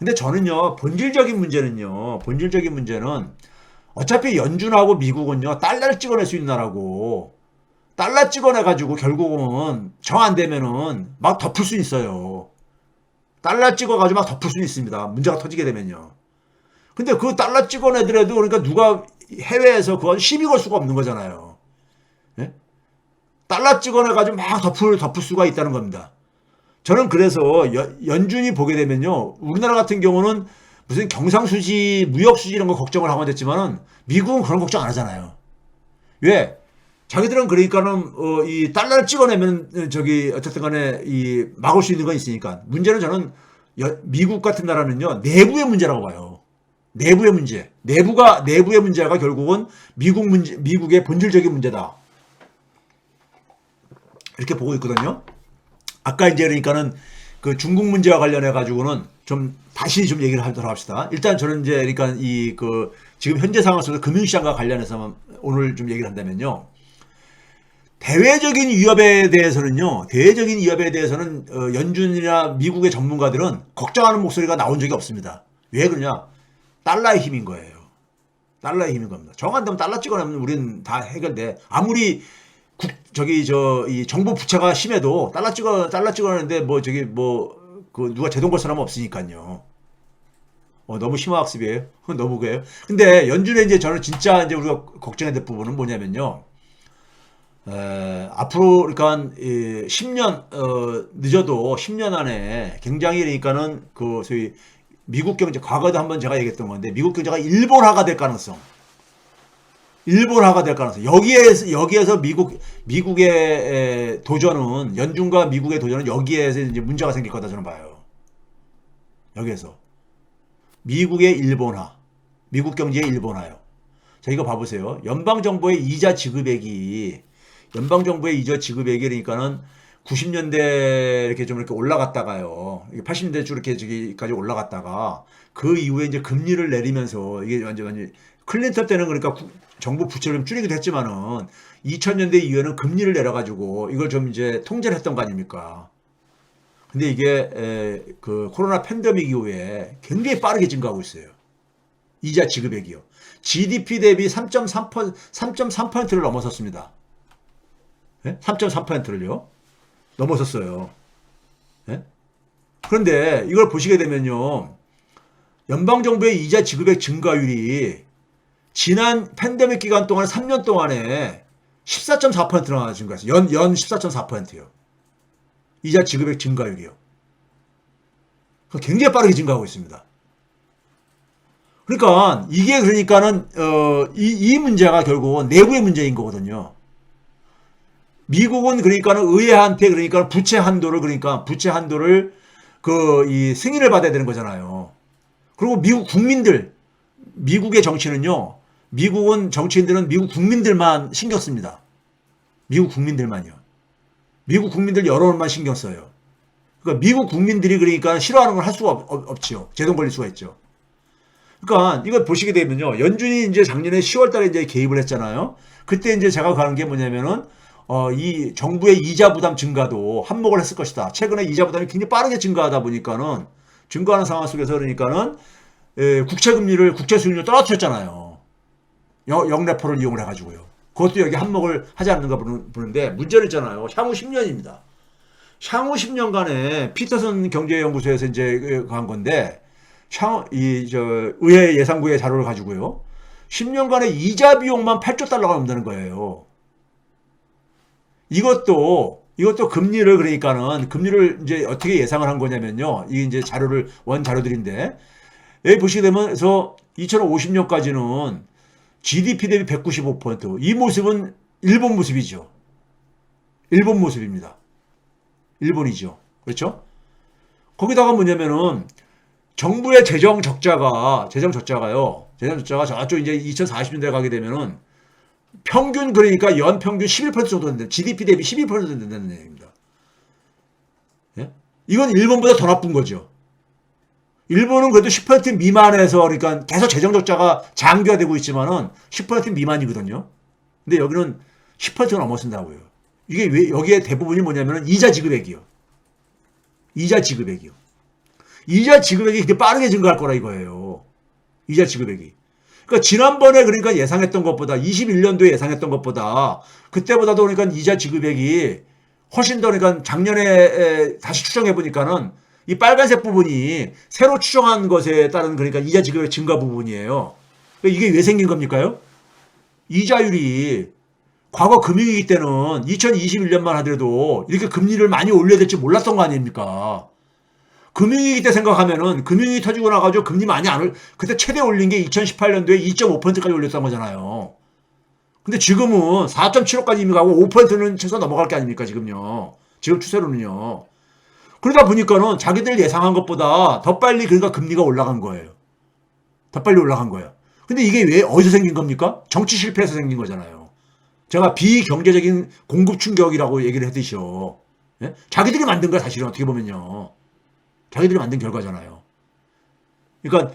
근데 저는요, 본질적인 문제는요, 본질적인 문제는 어차피 연준하고 미국은요, 달러를 찍어낼 수 있는 나라고, 달러 찍어내가지고 결국은 정 안 되면은 막 덮을 수 있어요. 달러 찍어가지고 막 덮을 수 있습니다. 문제가 터지게 되면요. 근데 그 달러 찍어내더라도 그러니까 누가 해외에서 그건 시비 걸 수가 없는 거잖아요. 예? 달러 찍어내가지고 막 덮을, 덮을 수가 있다는 겁니다. 저는 그래서 연, 연준이 보게 되면요. 우리나라 같은 경우는 무슨 경상수지, 무역수지 이런 거 걱정을 하고 됐지만은 미국은 그런 걱정 안 하잖아요. 왜? 자기들은 그러니까는 어, 이 달러를 찍어내면 저기 어쨌든 간에 이 막을 수 있는 건 있으니까 문제는 저는 여- 미국 같은 나라는요 내부의 문제라고 봐요. 내부의 문제, 내부가 내부의 문제가 결국은 미국 문제, 미국의 본질적인 문제다. 이렇게 보고 있거든요. 아까 이제 그러니까는 그 중국 문제와 관련해 가지고는 좀 다시 좀 얘기를 하도록 합시다. 일단 저는 이제 그러니까 이 그 지금 현재 상황 속에서 금융시장과 관련해서 오늘 좀 얘기를 한다면요. 대외적인 위협에 대해서는요, 대외적인 위협에 대해서는 어, 연준이나 미국의 전문가들은 걱정하는 목소리가 나온 적이 없습니다. 왜 그러냐? 달러의 힘인 거예요. 달러의 힘인 겁니다. 정한다면 달러 찍어내면 우리는 다 해결돼. 아무리 국, 저기 저 이 정부 부채가 심해도 달러 찍어 달러 찍어내는데 뭐 저기 뭐 그 누가 제동 걸 사람은 없으니까요. 어, 너무 심화 학습이에요. 너무 그래요. 근데 연준에 이제 저는 진짜 이제 우리가 걱정해야 될 부분은 뭐냐면요. 에, 앞으로 그러니까 이 10년 어, 늦어도 10년 안에 굉장히 그러니까는 그 소위 미국 경제 과거에도 한번 제가 얘기했던 건데 미국 경제가 일본화가 될 가능성. 일본화가 될 가능성. 여기에서 여기에서 미국 미국의 에, 도전은 연준과 미국의 도전은 여기에서 이제 문제가 생길 거다 저는 봐요. 여기에서 미국의 일본화, 미국 경제의 일본화요. 자 이거 봐보세요. 연방 정부의 이자 지급액이 연방 정부의 이자 지급액이 그러니까는 90년대 이렇게 좀 이렇게 올라갔다가요. 80년대 쭉 이렇게 저기까지 올라갔다가 그 이후에 이제 금리를 내리면서 이게 완전 완전 클린턴 때는 그러니까 구- 정부 부채를 좀 줄이기도 했지만은 2000년대 이후에는 금리를 내려가지고 이걸 좀 이제 통제를 했던 거 아닙니까? 근데 이게 에, 그 코로나 팬데믹 이후에 굉장히 빠르게 증가하고 있어요. 이자 지급액이요. GDP 대비 3.3% 3.3%를 넘어섰습니다. 예? 3.3%를요. 넘어섰어요. 예? 그런데 이걸 보시게 되면요. 연방 정부의 이자 지급액 증가율이 지난 팬데믹 기간 동안 3년 동안에 14.4%나 증가했어요. 연, 연 14.4%요. 이자 지급액 증가율이요. 굉장히 빠르게 증가하고 있습니다. 그러니까 이게 그러니까는 어, 이, 이 문제가 결국은 내부의 문제인 거거든요. 미국은 그러니까는 의회한테 그러니까 부채 한도를 그러니까 부채 한도를 그 이 승인을 받아야 되는 거잖아요. 그리고 미국 국민들 미국의 정치는요. 미국은 정치인들은 미국 국민들만 신경 씁니다. 미국 국민들만요. 미국 국민들 여론만 신경 써요. 그러니까 미국 국민들이 그러니까 싫어하는 걸 할 수가 없, 없, 없지요. 제동 걸릴 수가 있죠. 그러니까 이걸 보시게 되면요. 연준이 이제 작년에 10월 달에 이제 개입을 했잖아요. 그때 이제 제가 가는 게 뭐냐면은 어, 이 정부의 이자 부담 증가도 한몫을 했을 것이다. 최근에 이자 부담이 굉장히 빠르게 증가하다 보니까는 증가하는 상황 속에서 그러니까는 에, 국채 금리를 국채 수익률 떨어뜨렸잖아요. 영- 영래포를 이용을 해가지고요. 그것도 여기 한몫을 하지 않는가 보는- 보는데 문제는 있잖아요. 향후 10년입니다. 향후 10년간에 피터슨 경제연구소에서 이제 간 건데 향후 이저 의회 예산구의 자료를 가지고요. 10년간의 이자 비용만 8조 달러가 넘는 거예요. 이것도 이것도 금리를 그러니까는 금리를 이제 어떻게 예상을 한 거냐면요. 이게 이제 자료를 원 자료들인데 여기 보시게 되면 그래서 2050년까지는 GDP 대비 195%이 모습은 일본 모습이죠. 일본 모습입니다. 일본이죠. 그렇죠? 거기다가 뭐냐면은 정부의 재정 적자가 재정 적자가요. 재정 적자가 저쪽 이제 2040년대 가게 되면은 평균 그러니까 연 평균 11% 정도 된다. GDP 대비 12% 된다는 얘기입니다. 예? 이건 일본보다 더 나쁜 거죠. 일본은 그래도 10% 미만에서 그러니까 계속 재정 적자가 장기화되고 있지만은 10% 미만이거든요. 근데 여기는 10%가 넘어선다고요. 이게 왜 여기에 대부분이 뭐냐면은 이자 지급액이요. 이자 지급액이요. 이자 지급액이 이렇게 빠르게 증가할 거라 이거예요. 이자 지급액이. 그러니까 지난번에 그러니까 예상했던 것보다 21년도에 예상했던 것보다 그때보다도 그러니까 이자 지급액이 훨씬 더 그러니까 작년에 에, 다시 추정해 보니까는 이 빨간색 부분이 새로 추정한 것에 따른 그러니까 이자 지급액 증가 부분이에요. 그러니까 이게 왜 생긴 겁니까요? 이자율이 과거 금융위기 때는 2021년만 하더라도 이렇게 금리를 많이 올려야 될지 몰랐던 거 아닙니까? 금융위기 때 생각하면은 금융위기 터지고 나가지고 금리 많이 안 올, 그때 최대 올린 게 2018년도에 2.5%까지 올렸던 거잖아요. 근데 지금은 4.75까지 이미 가고 5%는 최소 넘어갈 게 아닙니까, 지금요. 지금 추세로는요. 그러다 보니까는 자기들 예상한 것보다 더 빨리 그러니까 금리가 올라간 거예요. 더 빨리 올라간 거예요. 근데 이게 왜 어디서 생긴 겁니까? 정치 실패에서 생긴 거잖아요. 제가 비경제적인 공급 충격이라고 얘기를 했듯이요. 예? 자기들이 만든 거야 사실은 어떻게 보면요. 자기들이 만든 결과잖아요. 그러니까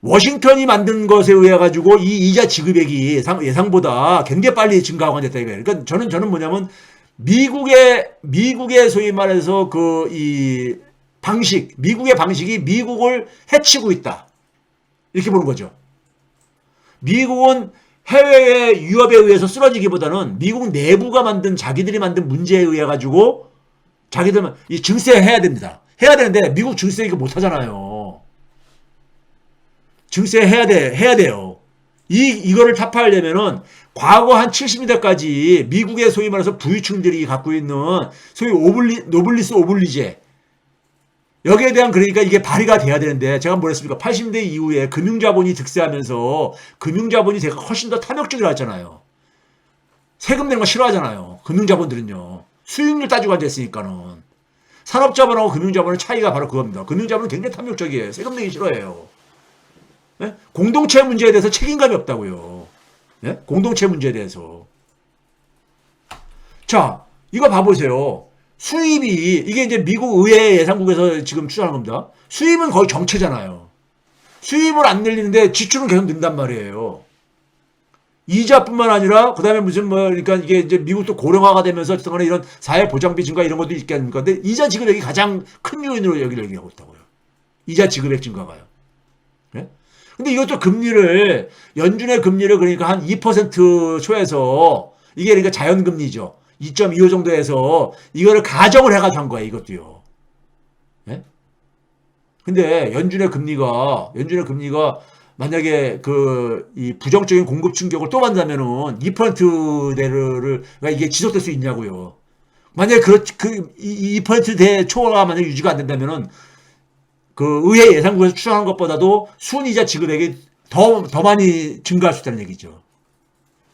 워싱턴이 만든 것에 의해 가지고 이 이자 지급액이 예상- 예상보다 굉장히 빨리 증가하고 됐다 이거예요. 그러니까 저는 저는 뭐냐면 미국의 미국의 소위 말해서 그 이 방식, 미국의 방식이 미국을 해치고 있다. 이렇게 보는 거죠. 미국은 해외의 유럽에 의해서 쓰러지기보다는 미국 내부가 만든 자기들이 만든 문제에 의해 가지고 자기들만 이 증세 해야 됩니다. 해야 되는데 미국 증세 이거 못 하잖아요. 증세 해야 돼 해야 돼요. 이 이거를 타파하려면은 과거 한 70년대까지 미국의 소위 말해서 부유층들이 갖고 있는 소위 오블리 노블리스 오블리제 여기에 대한 그러니까 이게 발휘가 돼야 되는데 제가 뭐랬습니까? 80대 이후에 금융자본이 득세하면서 금융자본이 제가 훨씬 더 탐욕적이라 했잖아요. 세금 내는 거 싫어하잖아요. 금융자본들은요. 수익률 따지고 앉아있으니까는. 산업자본하고 금융자본의 차이가 바로 그겁니다. 금융자본은 굉장히 탐욕적이에요. 세금 내기 싫어해요. 예? 공동체 문제에 대해서 책임감이 없다고요. 예? 공동체 문제에 대해서. 자, 이거 봐보세요. 수입이 이게 이제 미국 의회 예산국에서 지금 추정한 겁니다. 수입은 거의 정체잖아요. 수입을 안 늘리는데 지출은 계속 는단 말이에요. 이자뿐만 아니라 그다음에 무슨 뭐 그러니까 이게 이제 미국도 고령화가 되면서 어쨌든 이런 사회 보장비 증가 이런 것도 있겠습니까? 근데 이자 지급액이 가장 큰 요인으로 여기를 얘기하고 있다고요. 이자 지급액 증가가요. 예? 근데 이것도 금리를 연준의 금리를 그러니까 한 2% 초에서 이게 그러니까 자연금리죠. 2.25 정도에서 이거를 가정을 해가지고 한 거야 이것도요. 예? 근데 연준의 금리가 연준의 금리가 만약에 그 이 부정적인 공급 충격을 또 받는다면은 2%대를 그러니까 이게 지속될 수 있냐고요. 만약에 그그 2%대 초가 만약 에 유지가 안 된다면은 그 의회 예산국에서 추정한 것보다도 순이자 지급액이 더, 더 많이 증가할 수 있다는 얘기죠.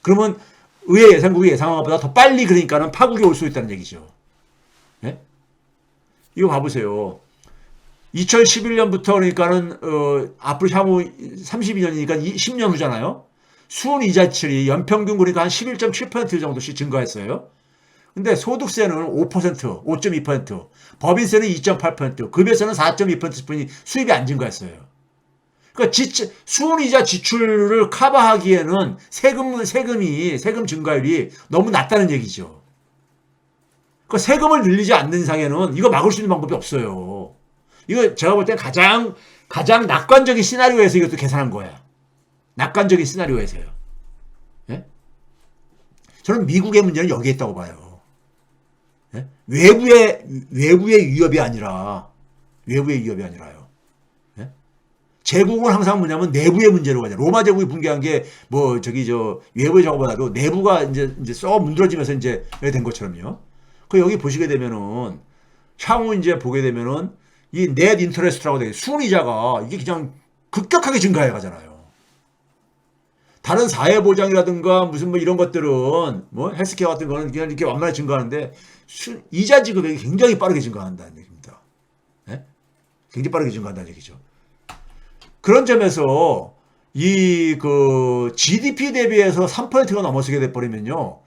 그러면 의회 예산국이 예상한 것보다 더 빨리 그러니까는 파국이 올 수 있다는 얘기죠. 예? 이거 봐보세요. 2011년부터 그러니까는 어, 앞으로 향후 32년이니까 10년 후잖아요. 순 이자율이 연평균 그러니까 한 11.7% 정도씩 증가했어요. 근데 소득세는 5%, 5.2%, 법인세는 2.8%, 급여세는 4.2%뿐이 수입이 안 증가했어요. 그러니까 지출, 수은이자 지출을 커버하기에는 세금, 세금이, 세금 증가율이 너무 낮다는 얘기죠. 그러니까 세금을 늘리지 않는 이상에는 이거 막을 수 있는 방법이 없어요. 이거 제가 볼때 가장, 가장 낙관적인 시나리오에서 이것도 계산한 거야. 낙관적인 시나리오에서요. 예? 저는 미국의 문제는 여기에 있다고 봐요. 예? 외부의, 외부의 위협이 아니라, 외부의 위협이 아니라요. 예? 제국은 항상 뭐냐면 내부의 문제로 가냐. 로마 제국이 붕괴한 게 뭐 저기 저 외부의 작업보다도 내부가 이제 이제 썩 문드러지면서 이제 된 것처럼요. 그 여기 보시게 되면은 향후 이제 보게 되면은 이넷 인터레스트라고 되게 순이자가 이게 그냥 급격하게 증가해 가잖아요. 다른 사회보장이라든가 무슨 뭐 이런 것들은 뭐 헬스케어 같은 거는 그냥 이렇게 완만하게 증가하는데 수, 이자 지급액이 굉장히 빠르게 증가한다는 얘기입니다. 예? 굉장히 빠르게 증가한다는 얘기죠. 그런 점에서 이 그 GDP 대비해서 3%가 넘어서게 돼 버리면요.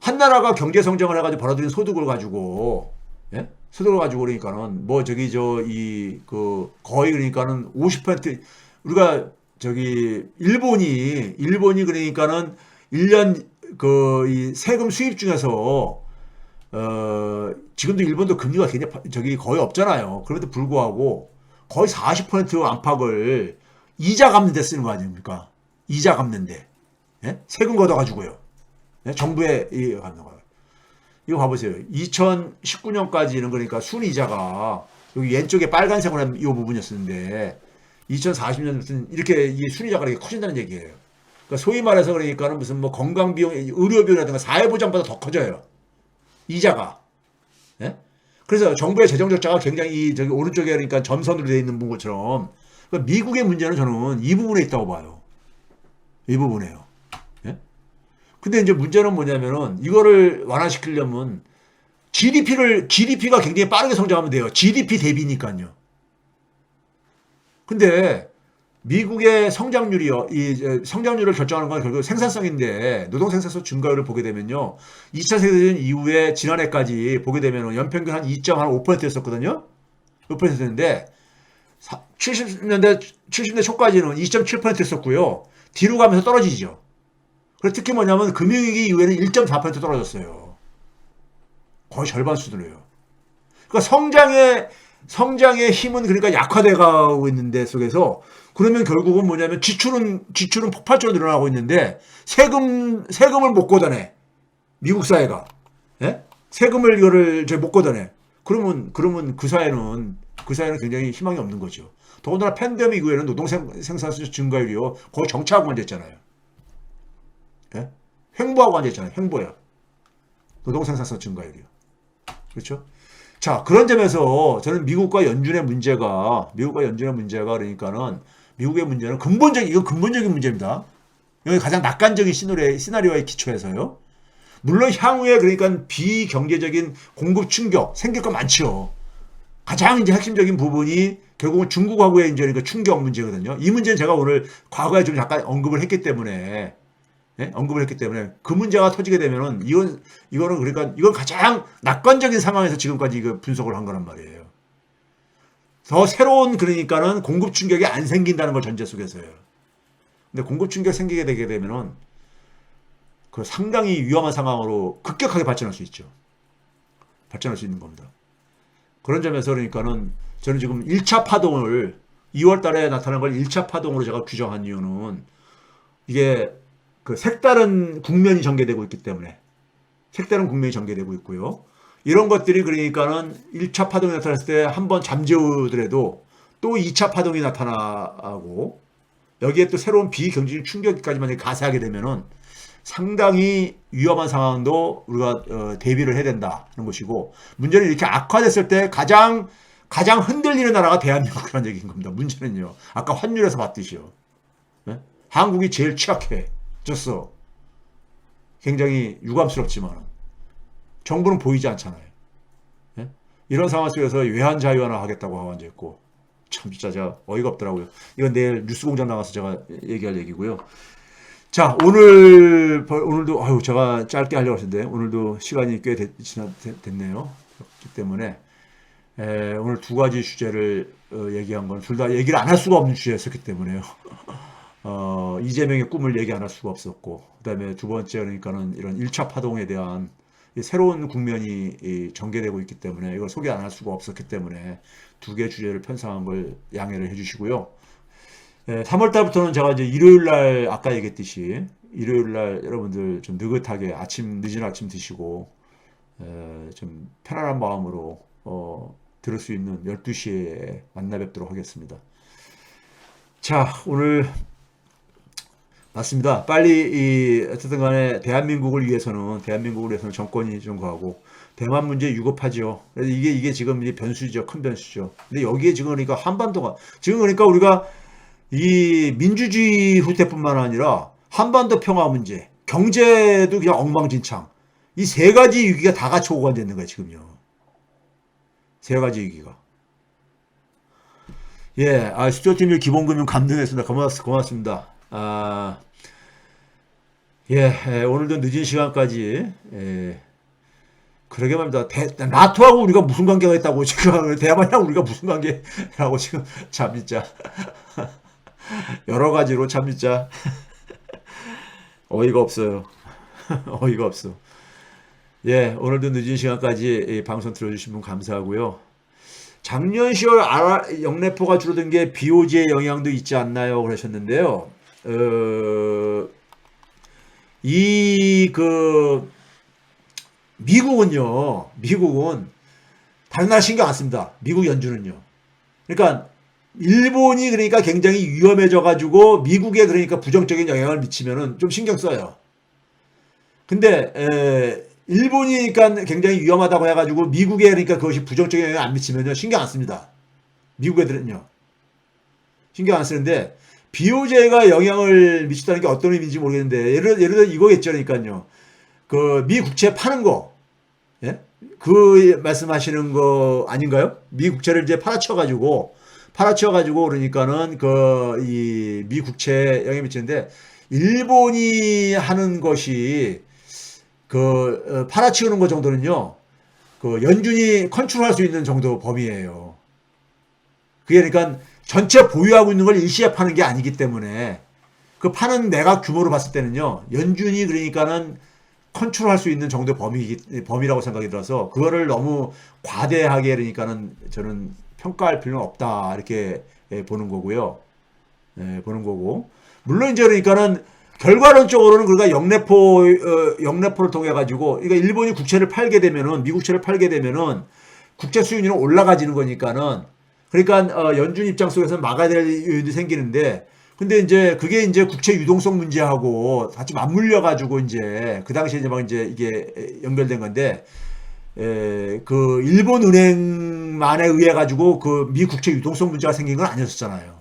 한 나라가 경제 성장을 해가지고 벌어들인 소득을 가지고 예? 소득을 가지고 그러니까는 뭐 저기 저 이 그 거의 그러니까는 50% 우리가 저기 일본이 일본이 그러니까는 1년 그 이 세금 수입 중에서 어 지금도 일본도 금리가 굉장히 파- 저기 거의 없잖아요. 그럼에도 불구하고 거의 40% 안팎을 이자 갚는 데 쓰는 거 아닙니까? 이자 갚는 데. 예? 세금 걷어 가지고요. 예? 정부에 이 갚는 거예요. 이거 봐보세요. 2019년까지는 그러니까 순이자가 여기 왼쪽에 빨간색으로 한 이 부분이었는데 2040년부터는 이렇게 이 순이자가 이렇게 커진다는 얘기예요. 그러니까 소위 말해서 그러니까는 무슨 뭐 건강 비용, 의료 비용이라든가 사회 보장보다 더 커져요. 이자가. 예? 그래서 정부의 재정 적자가 굉장히 이 저기 오른쪽에 그러니까 점선으로 되어 있는 것처럼 그러니까 미국의 문제는 저는 이 부분에 있다고 봐요. 이 부분에요. 예? 근데 이제 문제는 뭐냐면은 이거를 완화시키려면 GDP를 GDP가 굉장히 빠르게 성장하면 돼요. GDP 대비니까요. 근데 미국의 성장률이요. 이 성장률을 결정하는 건 결국 생산성인데 노동 생산성 증가율을 보게 되면요. 2차 세계대전 이후에 지난해까지 보게 되면 연평균 한 2.5%였었거든요. 5%였는데 70년대 70대 초까지는 2.7%였었고요. 뒤로 가면서 떨어지죠. 그리고 특히 뭐냐면 금융위기 이후에는 1.4% 떨어졌어요. 거의 절반 수준이에요. 그러니까 성장의 성장의 힘은 그러니까 약화돼 가고 있는데 속에서 그러면 결국은 뭐냐면 지출은 지출은 폭발적으로 늘어나고 있는데 세금 세금을 못 걷어내 미국 사회가 예? 세금을 이거를 못 걷어내 그러면 그러면 그 사회는 그 사회는 굉장히 희망이 없는 거죠. 더군다나 팬데믹 이후에는 노동 생- 생산성 증가율이요 거의 정체하고 앉아있잖아요. 예? 횡보하고 앉아있잖아요. 횡보야. 노동 생산성 증가율이요. 그렇죠? 자, 그런 점에서 저는 미국과 연준의 문제가, 미국과 연준의 문제가 그러니까는 미국의 문제는 근본적인, 이건 근본적인 문제입니다. 여기 가장 낙관적인 시나리오에, 시나리오에 기초해서요. 물론 향후에 그러니까 비경제적인 공급 충격 생길 거 많죠. 가장 이제 핵심적인 부분이 결국은 중국하고의 이제 그러니까 충격 문제거든요. 이 문제는 제가 오늘 과거에 좀 약간 언급을 했기 때문에 예? 언급을 했기 때문에 그 문제가 터지게 되면은 이건 이거는 그러니까 이건 가장 낙관적인 상황에서 지금까지 이거 분석을 한 거란 말이에요. 더 새로운 그러니까는 공급 충격이 안 생긴다는 걸 전제 속에서요. 근데 공급 충격 생기게 되게 되면은 그 상당히 위험한 상황으로 급격하게 발전할 수 있죠. 발전할 수 있는 겁니다. 그런 점에서 그러니까는 저는 지금 1차 파동을 2월 달에 나타난 걸 1차 파동으로 제가 규정한 이유는 이게 그 색다른 국면이 전개되고 있기 때문에 색다른 국면이 전개되고 있고요. 이런 것들이 그러니까는 1차 파동이 나타났을 때 한 번 잠재우더라도 또 2차 파동이 나타나고 여기에 또 새로운 비경제적 충격까지만 가세하게 되면은 상당히 위험한 상황도 우리가 어, 대비를 해야 된다는 것이고 문제는 이렇게 악화됐을 때 가장 가장 흔들리는 나라가 대한민국이라는 얘기인 겁니다. 문제는요. 아까 환율에서 봤듯이요. 네? 한국이 제일 취약해 졌어. 굉장히 유감스럽지만 정부는 보이지 않잖아요. 예? 이런 상황 속에서 외환 자유화나 하겠다고 하고 있고 참 진짜 제가 어이가 없더라고요. 이건 내일 뉴스공장 나가서 제가 얘기할 얘기고요. 자 오늘 벌- 오늘도 아유 제가 짧게 하려고 했는데 오늘도 시간이 꽤 됐, 지나, 됐- 됐네요. 그렇기 때문에 에, 오늘 두 가지 주제를 어, 얘기한 건 둘 다 얘기를 안 할 수가 없는 주제였었기 때문에요. 어, 이재명의 꿈을 얘기 안 할 수가 없었고, 그 다음에 두 번째 그러니까는 이런 1차 파동에 대한 이 새로운 국면이 이 전개되고 있기 때문에 이걸 소개 안 할 수가 없었기 때문에 두 개 주제를 편성한 걸 양해를 해주시고요. 3월 달부터는 제가 이제 일요일 날 아까 얘기했듯이 일요일 날 여러분들 좀 느긋하게 아침 늦은 아침 드시고 에, 좀 편안한 마음으로 어, 들을 수 있는 12시에 만나 뵙도록 하겠습니다. 자, 오늘 맞습니다. 빨리 이 어쨌든 간에 대한민국을 위해서는 대한민국을 위해서는 정권이 좀 구하고 대만 문제 유급하죠. 그래서 이게 이게 지금 이 변수죠. 큰 변수죠. 근데 여기에 지금 그러니까 한반도가 지금 그러니까 우리가 이 민주주의 후퇴뿐만 아니라 한반도 평화 문제, 경제도 그냥 엉망진창. 이 세 가지 위기가 다 같이 있는 거예요, 지금요. 세 가지 위기가. 예, 아, 스튜어팀일 기본금융 감동했습니다. 고맙, 고맙습니다. 아, 예, 예, 오늘도 늦은 시간까지, 예, 그러게 말입니다. 대, 나토하고 우리가 무슨 관계가 있다고 지금, 대만이랑 우리가 무슨 관계라고 지금, 참, 진짜. 여러 가지로 참, 진짜. 어이가 없어요. 어이가 없어. 예, 오늘도 늦은 시간까지 이 방송 들어주신 분 감사하고요. 작년 10월 알- 영래포가 줄어든 게 BOG의 영향도 있지 않나요? 그러셨는데요. 어, 이그 미국은요. 미국은 다른 나라 신경 안 씁니다. 미국 연준은요. 그러니까 일본이 그러니까 굉장히 위험해져 가지고 미국에 그러니까 부정적인 영향을 미치면은 좀 신경 써요. 근데 에, 일본이 그러니까 굉장히 위험하다고 해가지고 미국에 그러니까 그것이 부정적인 영향을 안 미치면요 신경 안 씁니다. 미국 애들은요 신경 안 쓰는데 비오제가 영향을 미친다는 게 어떤 의미인지 모르겠는데 예를 예를 들어 이거겠죠 그러니까요 그 미 국채 파는 거 예? 그 말씀하시는 거 아닌가요? 미 국채를 이제 팔아쳐 가지고 팔아쳐 가지고 그러니까는 그 이 미 국채 영향 미치는데 일본이 하는 것이 그 어, 팔아치우는 것 정도는요. 그 연준이 컨트롤할 수 있는 정도 범위예요. 그게 그러니까 전체 보유하고 있는 걸 일시에 파는 게 아니기 때문에 그 파는 내각 규모로 봤을 때는요. 연준이 그러니까는 컨트롤할 수 있는 정도의 범위 범위라고 생각이 들어서 그거를 너무 과대하게 그러니까는 저는 평가할 필요는 없다 이렇게 예, 보는 거고요. 예, 보는 거고 물론 이제 그러니까는 결과론적으로는 그러니까 영래포 어, 영래포를 통해 가지고 그러니까 일본이 국채를 팔게 되면은 미국채를 팔게 되면은 국제 수익률은 올라가지는 거니까는 그러니까 어, 연준 입장 속에서 막아야 될 요인이 생기는데 근데 이제 그게 이제 국채 유동성 문제하고 같이 맞물려 가지고 이제 그 당시에 이제 막 이제 이게 연결된 건데 에, 그 일본 은행만에 의해 가지고 그 미 국채 유동성 문제가 생긴 건 아니었잖아요.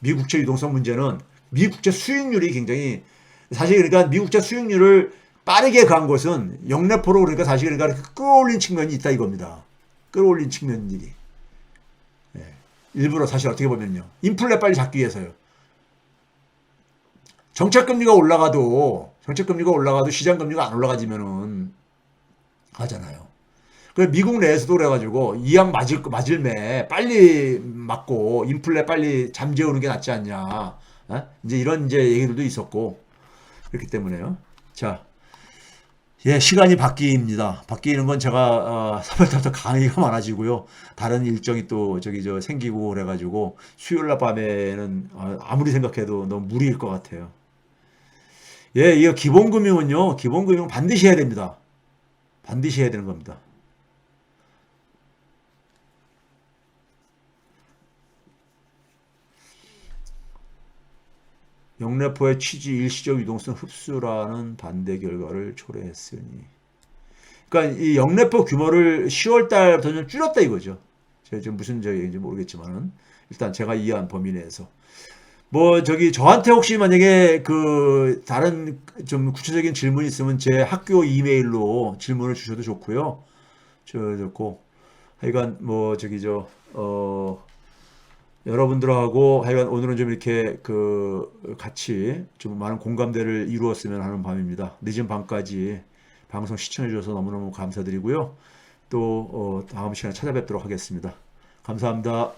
미 국채 유동성 문제는 미 국채 수익률이 굉장히 사실 그러니까 미 국채 수익률을 빠르게 간 것은 영래포로 그러니까 사실 그러니까 끌어올린 측면이 있다 이겁니다. 끌어올린 측면이 예. 일부러 사실 어떻게 보면요 인플레 빨리 잡기 위해서요. 정책 금리가 올라가도 정책 금리가 올라가도 시장 금리가 안 올라가지면은 하잖아요. 그 미국 내에서도 그래가지고 이양 맞을 거 맞을 매 빨리 맞고 인플레 빨리 잠재우는 게 낫지 않냐. 어? 이제 이런 이제 얘기들도 있었고 그렇기 때문에요. 자, 예 시간이 바뀝니다. 바뀌는 건 제가 어, 3월달부터 강의가 많아지고요. 다른 일정이 또 저기 저 생기고 그래가지고 수요일 날 밤에는 어, 아무리 생각해도 너무 무리일 것 같아요. 예, 이거 기본금융은요. 기본금융 반드시 해야 됩니다. 반드시 해야 되는 겁니다. 영래포의 취지 일시적 유동성 흡수라는 반대 결과를 초래했으니. 그러니까 이 영래포 규모를 10월 달부터 좀 줄였다 이거죠. 제가 지금 무슨 저기인지 모르겠지만은 일단 제가 이해한 범위 내에서. 뭐 저기 저한테 혹시 만약에 그 다른 좀 구체적인 질문이 있으면 제 학교 이메일로 질문을 주셔도 좋고요. 저 좋고 하여간 뭐 저기 저어 여러분들하고 하여간 오늘은 좀 이렇게 그 같이 좀 많은 공감대를 이루었으면 하는 밤입니다. 늦은 밤까지 방송 시청해 주셔서 너무너무 감사드리고요. 또 어, 다음 시간에 찾아뵙도록 하겠습니다. 감사합니다.